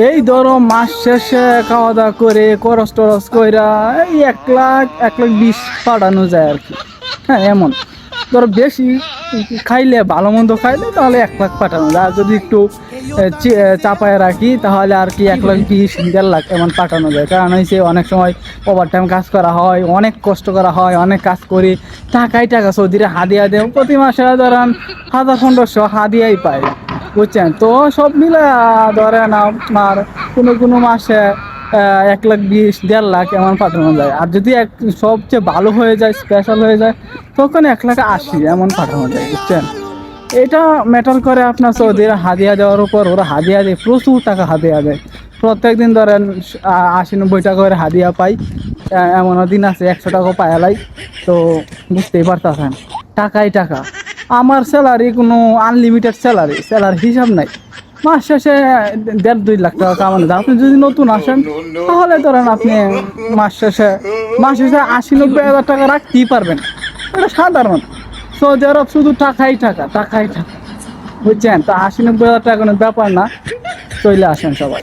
এই ধরো মাস শেষে খাওয়া দাওয়া করে খরচ টরস কইরা এই এক লাখ এক লাখ বিশ পাঠানো যায় আর কি। হ্যাঁ এমন। ধরো বেশি, খাইলে ভালো মন্দ খাইলে তাহলে এক লাখ পাঠানো যায়। আর যদি একটু চাপায় রাখি, তাহলে আর কি এক লাখ বিশ, দেড় লাখ এমন পাঠানো যায়। কারণ হয়েছে অনেক সময় ওভার টাইম কাজ করা হয়, অনেক কষ্ট করা হয়, অনেক কাজ করি, টাকাই টাকা সৌদিরে হাদিয়া দেয় প্রতি মাসে ধরেন হাজার পনেরোশো হাদিয়াই পায় বুঝছেন? তো সব মিলে ধরেন আপনার কোনো কোনো মাসে এক লাখ বিশ, দেড় লাখ এমন পাঠানো যায়। আর যদি এক, সবচেয়ে ভালো হয়ে যায় স্পেশাল হয়ে যায়, তখন এক লাখ আশি এমন পাঠানো যায়, বুঝছেন? এটা ম্যাটার করে আপনার সৌদির হাদিয়া দেওয়ার উপর ওরা হাদিয়া দেয়, প্রচুর টাকা হাদিয়া দেয়। প্রত্যেক দিন ধরেন আশি নব্বই টাকা করে হাদিয়া পাই এমনও দিন আছে, একশো টাকা পায়ালাই তো বুঝতেই পারতেছেন, টাকাই টাকা। আমার স্যালারি কোনো আনলিমিটেড স্যালারি স্যালারি হিসাব নাই। মাস শেষে দেড় দুই লাখ টাকা কামানো যায়। আপনি যদি নতুন আসেন, তাহলে ধরেন আপনি মাস শেষে মাস শেষে আশি নব্বই হাজার টাকা রাখতেই পারবেন। এটা সাধারণ। সৌদি আরব শুধু টাকাই টাকা টাকাই টাকা। বুঝছেন? তা আশি নব্বই হাজার টাকা কোনো ব্যাপার না। চলে আসেন সবাই।